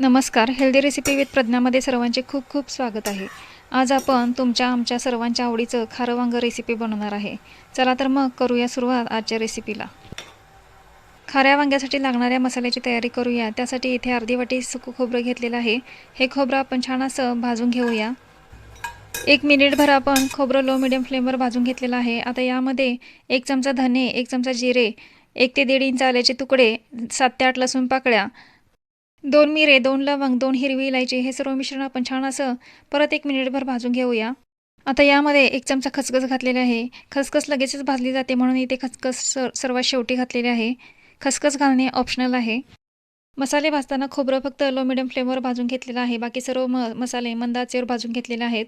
नमस्कार. Healthy recipe with प्रज्ञामध्ये सर्वांचे खूप खूप स्वागत आहे. आज आपण तुमच्या आमच्या सर्वांच्या आवडीचं खारं वांग रेसिपी बनवणार आहे. चला तर मग करूया सुरुवात आजच्या रेसिपीला खाऱ्या वांग्यासाठी लागणाऱ्या मसाल्याची तयारी करूया. त्यासाठी इथे अर्धी वाटी सुकं खोबरं घेतलेलं आहे. हे खोबरं आपण छान असं भाजून घेऊया. एक मिनिटभर आपण खोबरं लो मिडियम फ्लेमवर भाजून घेतलेलं आहे. आता यामध्ये एक चमचा धने एक चमचा जिरे एक ते दीड इंच आल्याचे तुकडे सात ते आठ लसूण पाकळ्या दोन मिरे दोन लवंग दोन हिरवी इलायची हे सर्व मिश्रण आपण छान असं परत एक मिनिटभर भाजून घेऊया. आता यामध्ये एक चमचा खसखस घातलेले आहे. खसखस लगेचच भाजली जाते म्हणून इथे खसखस सर सर्वात शेवटी घातलेले आहे. खसखस घालणे ऑप्शनल आहे. मसाले भाजताना खोबरं फक्त लो मिडियम फ्लेमवर भाजून घेतलेलं आहे. बाकी सर्व म मसाले मंद आचेवर भाजून घेतलेले आहेत.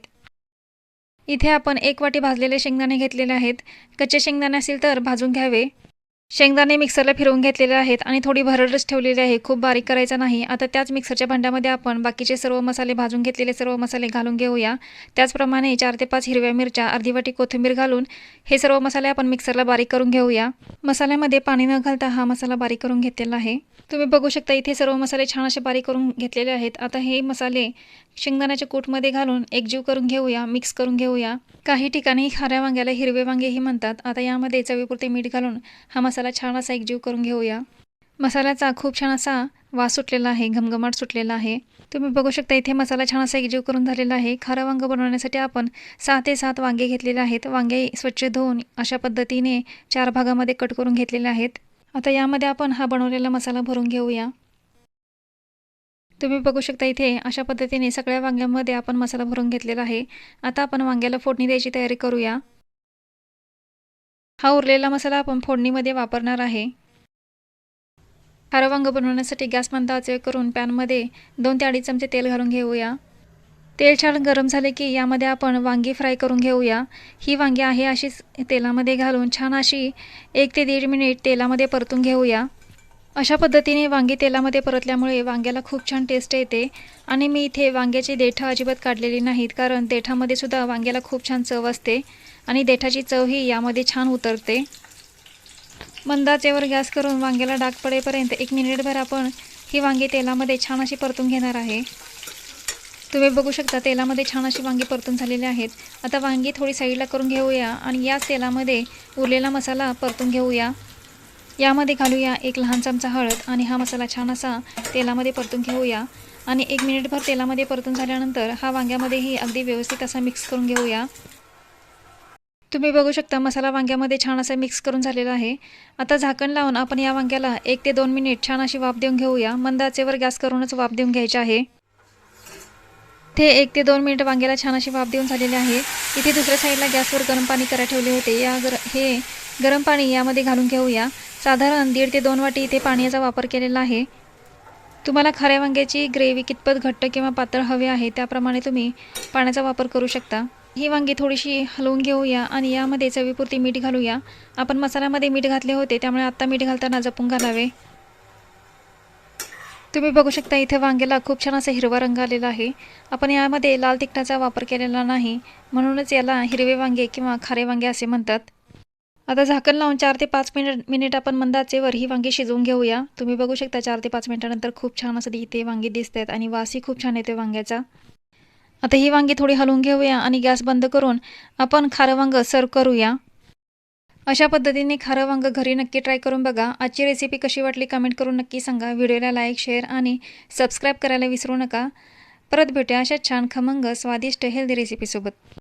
इथे आपण एक वाटी भाजलेले शेंगदाणे घेतलेले आहेत. कच्चे शेंगदाणे असेल तर भाजून घ्यावे. शेंगदाणे मिक्सरला फिरवून घेतलेले आहेत आणि थोडी भरडच ठेवलेली आहे. खूप बारीक करायचा नाही. आता त्याच मिक्सरच्या भांड्यामध्ये आपण बाकीचे सर्व मसाले भाजून घेतलेले सर्व मसाले घालून घेऊया. त्याचप्रमाणे चार ते पाच हिरव्या मिरच्या अर्धी वाटी कोथिंबीर घालून हे सर्व मसाले आपण मिक्सरला बारीक करून घेऊया. मसाल्यामध्ये पाणी न घालता हा मसाला बारीक करून घेतलेला आहे. तुम्ही बघू शकता इथे सर्व मसाले छान असे बारीक करून घेतलेले आहेत. आता हे मसाले शेंगदाण्याच्या कूटमध्ये घालून एकजीव करून घेऊया मिक्स करून घेऊया. काही ठिकाणी खाऱ्या वांग्याला हिरवे वांगेही म्हणतात. आता यामध्ये चवीपुरते मीठ घालून हा मसाला छान असा एकजीव करून घेऊया. मसाल्याचा खूप छान असा वास सुटलेला आहे घमघमाट सुटलेला आहे. तुम्ही बघू शकता इथे मसाला छान असा एकजीव करून झालेला आहे. खारं वांग बनवण्यासाठी आपण सहा ते सात वांगे घेतलेले आहेत. वांगे स्वच्छ धुवून अशा पद्धतीने चार भागामध्ये कट करून घेतलेले आहेत. आता यामध्ये आपण हा बनवलेला मसाला भरून घेऊया. तुम्ही बघू शकता इथे अशा पद्धतीने सगळ्या वांग्यामध्ये आपण मसाला भरून घेतलेला आहे. आता आपण वांग्याला फोडणी द्यायची तयारी करूया. हा उरलेला मसाला आपण फोडणीमध्ये वापरणार आहे. खारं वांग बनवण्यासाठी गॅस मंद करून पॅनमध्ये दोन ते अडीच चमचे तेल घालून घेऊया. तेल छान गरम झाले की यामध्ये आपण वांगी फ्राय करून घेऊया. ही वांगी आहे अशीच तेलामध्ये घालून छान अशी एक ते दीड मिनिट तेलामध्ये परतून घेऊया. अशा पद्धतीने वांगी तेलामध्ये परतल्यामुळे वांग्याला खूप छान टेस्ट येते. आणि मी इथे वांग्याची देठं अजिबात काढलेली नाहीत कारण देठामध्ये सुद्धा वांग्याला खूप छान चव असते आणि देठाची चवही यामध्ये छान उतरते. मंदाचेवर गॅस करून वांग्याला डाग पडेपर्यंत एक मिनिटभर आपण ही वांगी तेलामध्ये छान अशी परतून घेणार आहे. तुम्ही बघू शकता तेलामध्ये छान अशी वांगी परतून झालेली आहेत. आता वांगी थोडी साईडला करून घेऊया आणि याच तेलामध्ये उरलेला मसाला परतून घेऊया. यामध्ये घालूया एक लहान चमचा हळद आणि हा मसाला छान असा तेलामध्ये परतून घेऊया. आणि एक मिनिटभर तेलामध्ये परतून झाल्यानंतर हा वांग्यामध्येही अगदी व्यवस्थित असा मिक्स करून घेऊया. तुम्ही बघू शकता मसाला वांग्यामध्ये छान असा मिक्स करून झालेला आहे. आता झाकण लावून आपण या वांग्याला एक ते दोन मिनिट छान अशी वाफ देऊन घेऊया. मंदाचेवर गॅस करूनच वाफ देऊन घ्यायचे आहे. ते एक ते दोन मिनिट वांग्याला छान अशी वाफ देऊन झालेली आहे. इथे दुसऱ्या साईडला गॅसवर गरम पाणी करायला ठेवले होते. या गर हे गरम पाणी यामध्ये घालून घेऊया. साधारण दीड ते दोन वाटी इथे पाण्याचा वापर केलेला आहे. तुम्हाला खाऱ्या वांग्याची ग्रेव्ही कितपत घट्ट किंवा पातळ हवी आहे त्याप्रमाणे तुम्ही पाण्याचा वापर करू शकता. ही वांगी थोडीशी हलवून घेऊया आणि यामध्ये चवीपुरती मीठ घालूया. आपण मसाल्यामध्ये मीठ घातले होते त्यामुळे आत्ता मीठ घालताना जपून घालावे. तुम्ही बघू शकता इथे वांग्याला खूप छान असा हिरवा रंग आलेला आहे. आपण यामध्ये लाल तिखटाचा वापर केलेला नाही. म्हणूनच याला हिरवे वांगे किंवा खारे वांगे असे म्हणतात. आता झाकण लावून चार ते पाच मिनिट मिनिट आपण मंदाचेवर ही वांगी शिजवून घेऊया. तुम्ही बघू शकता चार ते पाच मिनिटानंतर खूप छान असं इथे वांगी दिसत आहेत आणि वासही खूप छान येते वांग्याचा. आता ही वांगी थोडी हलवून घेऊया आणि गॅस बंद करून आपण खारं वांग सर्व करूया. अशा पद्धतीने खारं वांग घरी नक्की ट्राय करून बघा. आजची रेसिपी कशी वाटली कमेंट करून नक्की सांगा. व्हिडिओला लाईक शेअर आणि सबस्क्राईब करायला विसरू नका. परत भेटूया अशा छान खमंग स्वादिष्ट हेल्दी रेसिपीसोबत